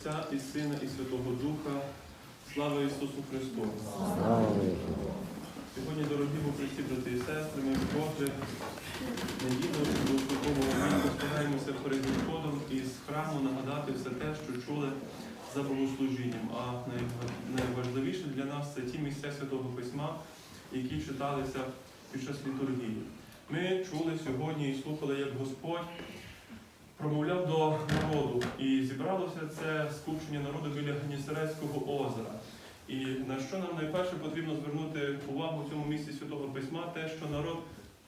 Отця і Сина, і Святого Духа. Слава Ісусу Христу! Сьогодні, дорогі Христі, брати і сестри, ми вкотре неділю до святого моменту стараємося перед відходом із храму нагадати все те, що чули за богослужінням. А найважливіше для нас це ті місця Святого Письма, які читалися під час літургії. Ми чули сьогодні і слухали, як Господь промовляв до народу, і зібралося це скупчення народу біля Генісарецького озера. І на що нам найперше потрібно звернути увагу в цьому місці Святого Письма, те, що народ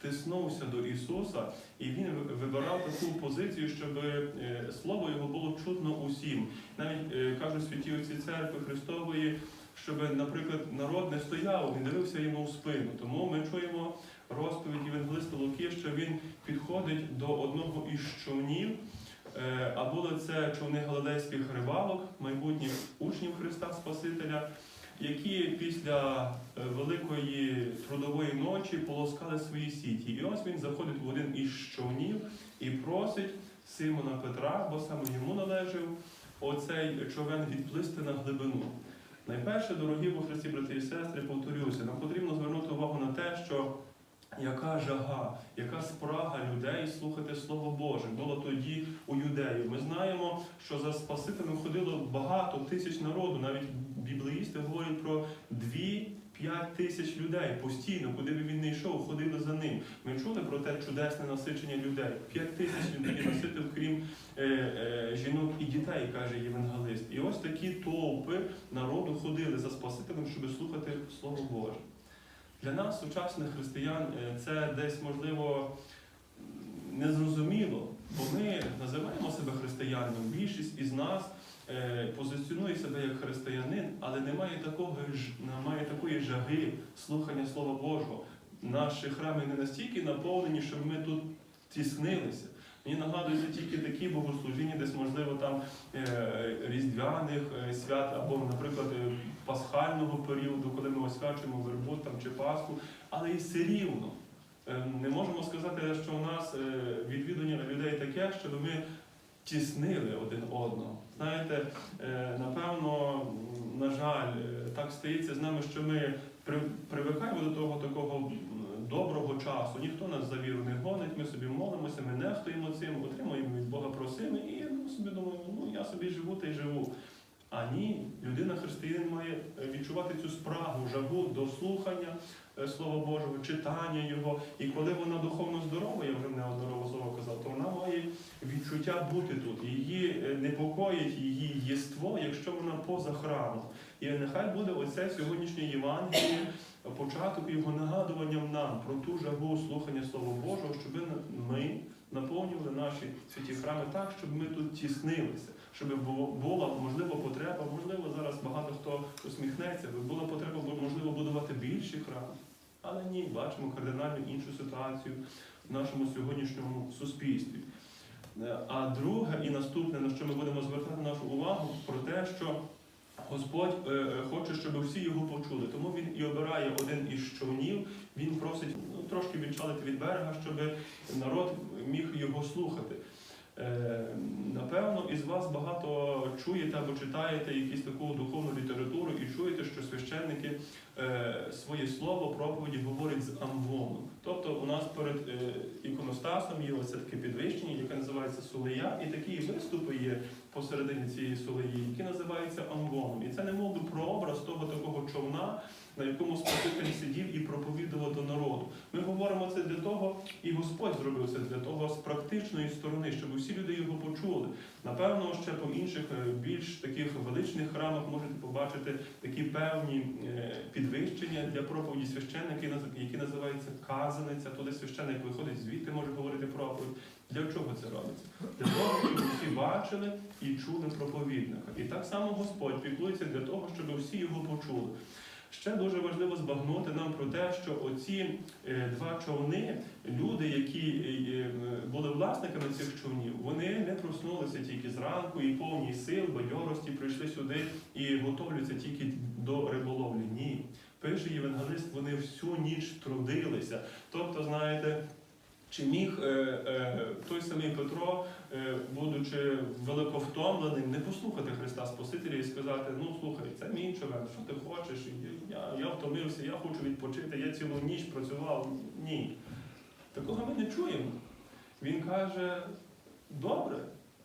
тиснувся до Ісуса, і він вибирав таку позицію, щоб е, слово його було чутно усім. Навіть е, кажуть святі отці церкви Христової, щоб, наприклад, народ не стояв, не дивився йому в спину. Тому ми чуємо розповідь Євангелиста Луки, що він підходить до одного із човнів. Е, А були це човни галилейських рибалок, майбутніх учнів Христа Спасителя, які після е, великої трудової ночі полоскали свої сіті. І ось він заходить в один із човнів і просить Симона Петра, бо саме йому належав оцей човен відплисти на глибину. Найперше, дорогі во Христі, брати і сестри, повторюся, нам потрібно звернути увагу на те, що яка жага, яка спрага людей слухати Слово Боже була тоді у юдеїв. Ми знаємо, що за Спасителем ходило багато тисяч народу. Навіть біблеїсти говорять про дві-п'ять тисяч людей постійно, куди би він не йшов, ходили за ним. Ми чули про те чудесне насичення людей. П'ять тисяч людей наситив, крім е, е, жінок і дітей, каже євангелист. І ось такі толпи народу ходили за Спасителем, щоб слухати Слово Боже. Для нас, сучасних християн, е, це десь можливо незрозуміло, бо ми називаємо себе християнином. Більшість із нас е, позиціонує себе як християнин, але немає такого немає такої жаги слухання Слова Божого. Наші храми не настільки наповнені, щоб ми тут тіснилися. Мені нагадується тільки такі богослужіння, десь можливо там е, різдвяних е, свят або, наприклад, е, пасхального періоду, коли ми освячуємо вербу там чи Пасху, але і все рівно. Не можемо сказати, що у нас відвідування людей таке, щоб ми тіснили один одного. Знаєте, напевно, на жаль, так стається з нами, що ми привикаємо до того такого доброго часу. Ніхто нас за віру не гонить, ми собі молимося, ми нехтуємо цим, отримуємо від Бога просими, і ну, собі думаємо, ну я собі живу та й живу. А ні, людина християнин має е, відчувати цю спрагу, жагу до слухання е, Слова Божого, читання його. І коли вона духовно здорова, я вже неодноразово казав, то вона має відчуття бути тут. Її е, непокоїть її єство, якщо вона поза храмом. І нехай буде оце сьогоднішнє Євангеліє початок його нагадуванням нам про ту жагу слухання Слова Божого, щоб ми наповнювали наші святі храми так, щоб ми тут тіснилися, щоб була можливо потреба, можливо, зараз багато хто усміхнеться, була потреба можливо будувати більші храми. Але ні, бачимо кардинально іншу ситуацію в нашому сьогоднішньому суспільстві. Е, А друге і наступне, на що ми будемо звертати нашу увагу, про те, що Господь е, е, хоче, щоб всі його почули. Тому він і обирає один із човнів. Він просить ну, трошки відчалити від берега, щоб народ міг його слухати. Е, Напевно, із вас багато чуєте або читаєте якусь таку духовну літературу і чуєте, що священники е, своє слово проповіді говорять з амвону. Тобто у нас перед е, іконостасом є оце таке підвищення, яке називається сулея, і такі виступи є посередині цієї сулеї, які називаються амвоном. І це не мов би прообраз того такого човна, на якому Спаситель сидів і проповідував до народу. Ми говоримо це для того, і Господь зробив це для того з практичної сторони, щоб усі люди його почули. Напевно, ще по інших е, більш таких величних храмах можете побачити такі певні е, підвищення для проповіді священника, які називаються казаниця. Туди священник виходить, звідти може говорити проповідь. Для чого це робиться? Для того, щоб всі бачили і чули проповідника. І так само Господь піклується для того, щоб всі його почули. Ще дуже важливо збагнути нам про те, що оці е, два човни, люди, які були власниками цих човнів, вони не проснулися тільки зранку і повні сил, бадьорості прийшли сюди і готовляться тільки до риболовлі. Ні. Пише євангелист, вони всю ніч трудилися. Тобто, знаєте, Чи міг е, е, той самий Петро, е, будучи великовтомленим, не послухати Христа Спасителя і сказати: ну слухай, це мій човен, що ти хочеш? Я, я втомився, я хочу відпочити, я цілу ніч працював. Ні. Такого ми не чуємо. Він каже: добре.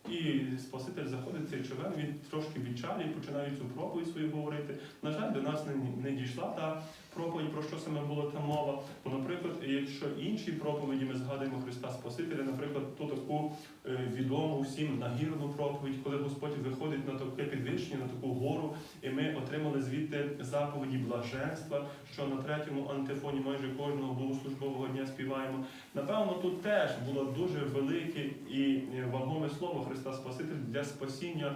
І Спаситель заходить цей човен, він трошки відчалює, починає цю проповідь свою говорити. На жаль, до нас не, не дійшла та проповідь, про що саме була та мова. Бо, наприклад, якщо інші проповіді ми згадуємо Христа Спасителя, наприклад, ту таку е, відому всім нагірну проповідь, коли Господь виходить на таке підвищення, на таку гору, і ми отримали звідти заповіді блаженства, що на третьому антифоні майже кожного богослужбового дня співаємо. Напевно, тут теж було дуже велике і вагоме слово Христа Спасителя для спасіння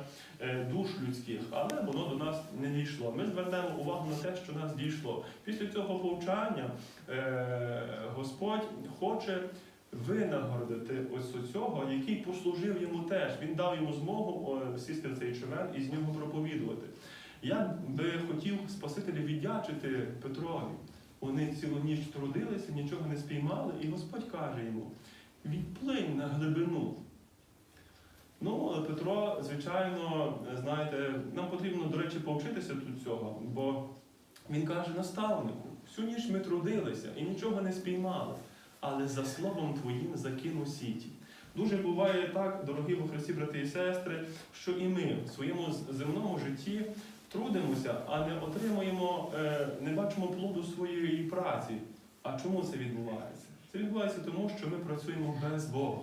душ людських, але воно до нас не дійшло. Ми звернемо увагу на те, що нас дійшло. Після цього повчання е, Господь хоче винагородити ось цього, який послужив йому теж. Він дав йому змогу сісти в цей човен і з нього проповідувати. Я би хотів Спасителя віддячити Петрові. Вони цілу ніч трудилися, нічого не спіймали, і Господь каже йому: відплинь на глибину. Ну, Петро, звичайно, знаєте, нам потрібно, до речі, повчитися тут цього, бо він каже наставнику, всю ніч ми трудилися і нічого не спіймали, але за словом твоїм закину сіті. Дуже буває так, дорогі во Христі, брати і сестри, що і ми в своєму земному житті трудимося, а не отримуємо, е, не бачимо плоду своєї праці. А чому це відбувається? Це відбувається тому, що ми працюємо без Бога.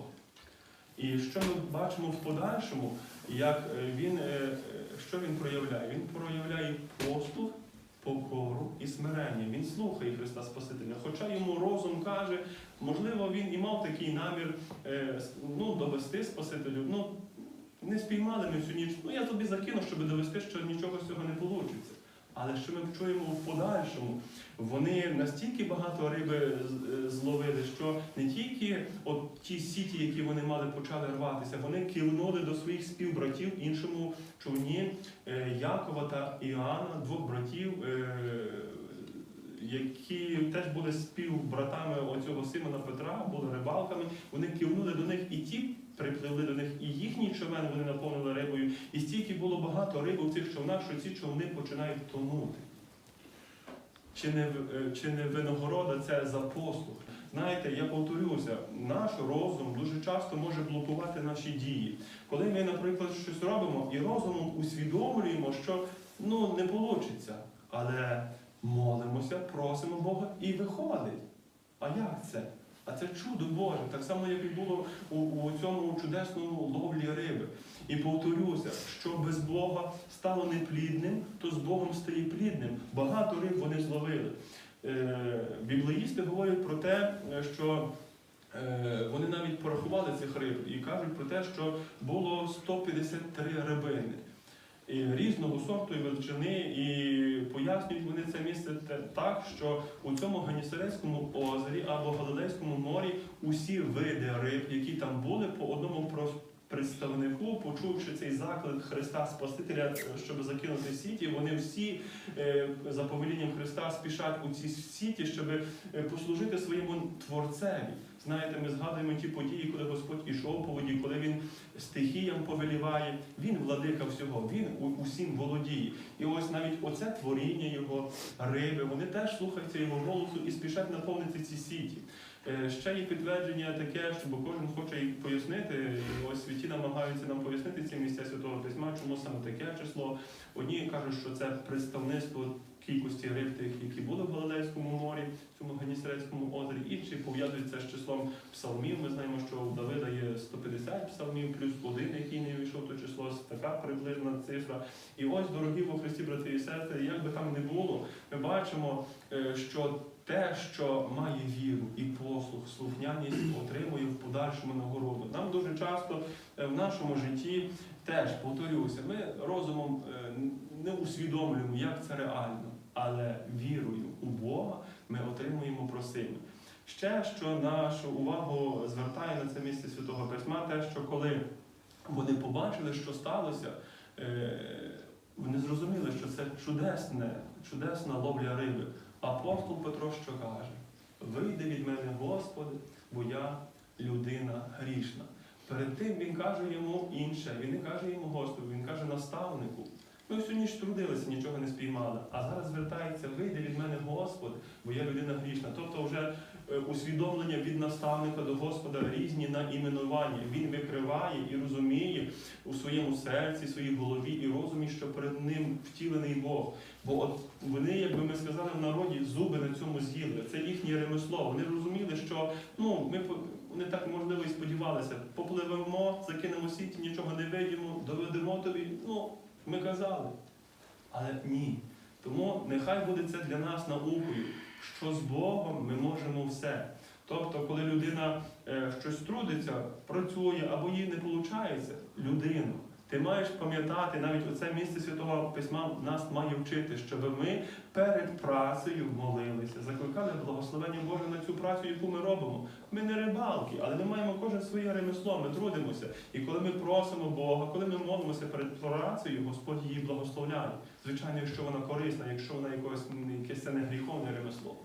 І що ми бачимо в подальшому, як е, він, е, що він проявляє? Він проявляє послух, покору і смирення. Він слухає Христа Спасителя. Хоча йому розум каже, можливо, він і мав такий намір е, ну, довести Спасителю. Ну, не спіймали ми цю ніч. Ну я тобі закину, щоб довести, що нічого з цього не вийде. Але що ми чуємо в подальшому, вони настільки багато риби е, зловили, що не тільки от ті сіті, які вони мали, почали рватися, вони кивнули до своїх співбратів іншому човні е, Якова та Іоанна, двох братів, е, які теж були співбратами оцього Симона Петра, були рибалками. Вони кивнули до них і ті. Припливли до них і їхній човен вони наповнили рибою, і стільки було багато риби в цих човнах, що ці човни починають тонути. Чи не, е, чи не винагорода це за послуг? Знаєте, я повторюся, наш розум дуже часто може блокувати наші дії. Коли ми, наприклад, щось робимо і розумом усвідомлюємо, що ну не вийде, але молимося, просимо Бога і виходить. А як це? А це чудо Боже, так само, як і було у, у цьому чудесному ловлі риби. І повторюся, що без Бога стало неплідним, то з Богом стає плідним. Багато риб вони зловили. Е, біблеїсти говорять про те, що е, вони навіть порахували цих риб і кажуть про те, що було 153 рибини. І різного сорту і величини, і пояснюють вони це місце так, що у цьому Ганісерецькому озері або Галилейському морі усі види риб, які там були, по одному представнику, почувши цей заклик Христа Спасителя, щоб закинути сіті, вони всі е, за повелінням Христа спішать у ці сіті, щоб е, послужити своєму творцеві. Знаєте, ми згадуємо ті події, коли Господь ішов по воді, коли він стихіям повеліває, він владика всього, він усім володіє. І ось навіть оце творіння його риби, вони теж слухаються його голосу і спішать наповнити ці сіті. Е, Ще є підтвердження таке, що кожен хоче пояснити, ось святі намагаються нам пояснити ці місця Святого Письма, чому саме таке число. Одні кажуть, що це представництво кількості риб тих, які були в Галилейському морі, в цьому Ганісерецькому озері, інші пов'язують це з числом псалмів. Ми знаємо, що у Давида є 150 псалмів, плюс один, який не війшов то число, така приблизна цифра. І ось, дорогі во Христі, брати і сестри, як би там не було, ми бачимо, е, що те, що має віру і слухняність, отримує в подальшому нагороду. Нам дуже часто е, в нашому житті теж повторюся, ми розумом е, не усвідомлюємо, як це реально, але вірою у Бога ми отримуємо просимо. Ще що нашу увагу звертає на це місце Святого Письма, те, що коли вони побачили, що сталося, е, вони зрозуміли, що це чудесне, чудесна ловля риби. Апостол Петро що каже? Вийди від мене, Господи, бо я людина грішна. Перед тим він каже йому інше, він не каже йому Господу, він каже наставнику. Ми всю ніч трудилися, нічого не спіймали. А зараз звертається, вийди від мене Господь, бо я людина грішна. Тобто вже е, усвідомлення від наставника до Господа різні на іменування. Він викриває і розуміє у своєму серці, своїй голові і розумі, що перед ним втілений Бог. Бо от вони, якби ми сказали в народі, зуби на цьому з'їли. Це їхнє ремесло. Вони розуміли, що ну ми вони так можливо і сподівалися. Попливемо, закинемо сіті, нічого не вийдемо, доведемо тобі. Ну, ми казали. Але ні. Тому нехай буде це для нас наукою, що з Богом ми можемо все. Тобто, коли людина е, щось трудиться, працює або їй не виходить, людину. Ти маєш пам'ятати, навіть оце місце Святого Письма нас має вчити, щоб ми перед працею молилися, закликали благословення Боже на цю працю, яку ми робимо. Ми не рибалки, але ми маємо кожен своє ремесло, ми трудимося. І коли ми просимо Бога, коли ми молимося перед працею, Господь її благословляє. Звичайно, якщо вона корисна, якщо вона якось якесь не гріховне ремесло.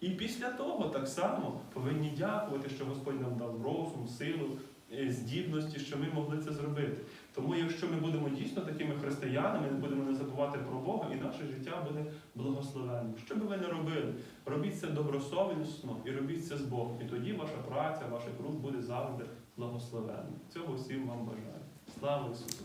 І після того так само повинні дякувати, що Господь нам дав розум, силу, е, здібності, що ми могли це зробити. Тому, якщо ми будемо дійсно такими християнами, не будемо не забувати про Бога, і наше життя буде благословенним. Що би ви не робили, робіть це добросовісно і робіть це з Богом. І тоді ваша праця, ваш круг буде завжди благословенним. Цього всім вам бажаю. Слава Ісусу!